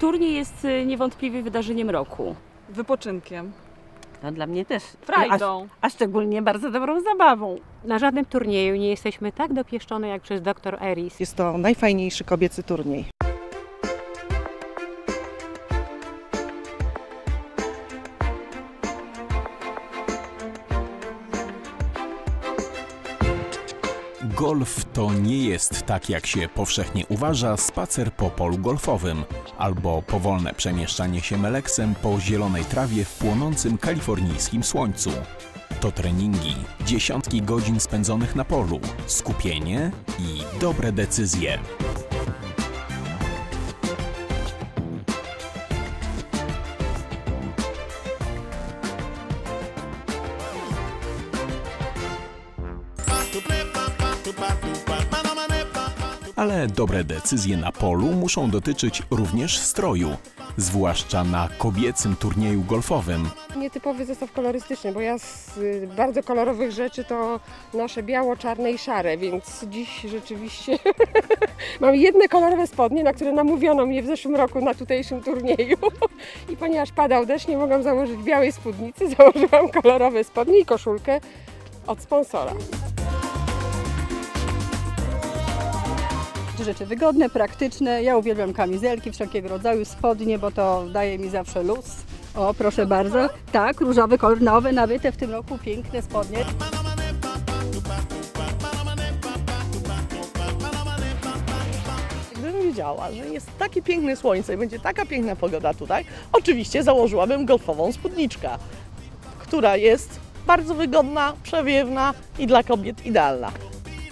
Turniej jest y, niewątpliwie wydarzeniem roku. Wypoczynkiem. No dla mnie też. Frajdą. A, a szczególnie bardzo dobrą zabawą. Na żadnym turnieju nie jesteśmy tak dopieszczone jak przez dr Eris. Jest to najfajniejszy kobiecy turniej. Golf to nie jest tak jak się powszechnie uważa spacer po polu golfowym albo powolne przemieszczanie się meleksem po zielonej trawie w płonącym kalifornijskim słońcu. To treningi, dziesiątki godzin spędzonych na polu, skupienie i dobre decyzje. Ale dobre decyzje na polu muszą dotyczyć również stroju, zwłaszcza na kobiecym turnieju golfowym. Nietypowy zestaw kolorystyczny, bo ja z y, bardzo kolorowych rzeczy to noszę biało, czarne i szare, więc dziś rzeczywiście mam jedne kolorowe spodnie, na które namówiono mnie w zeszłym roku na tutejszym turnieju. I ponieważ padał deszcz, nie mogłam założyć białej spódnicy, założyłam kolorowe spodnie i koszulkę od sponsora. Rzeczy wygodne, praktyczne. Ja uwielbiam kamizelki wszelkiego rodzaju, spodnie, bo to daje mi zawsze luz. O, proszę bardzo. Tak, różowy kolor, nowe, nabyte w tym roku, piękne spodnie. Gdybym wiedziała, że jest takie piękne słońce i będzie taka piękna pogoda tutaj, oczywiście założyłabym golfową spódniczkę, która jest bardzo wygodna, przewiewna i dla kobiet idealna.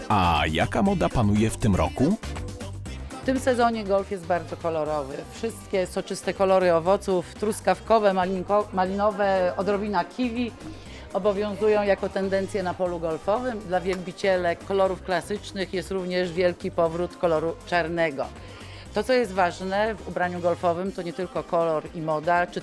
A jaka moda panuje w tym roku? W tym sezonie golf jest bardzo kolorowy. Wszystkie soczyste kolory owoców, truskawkowe, malinko, malinowe, odrobina kiwi obowiązują jako tendencje na polu golfowym. Dla wielbicielek kolorów klasycznych jest również wielki powrót koloru czarnego. To, co jest ważne w ubraniu golfowym, to nie tylko kolor i moda, czy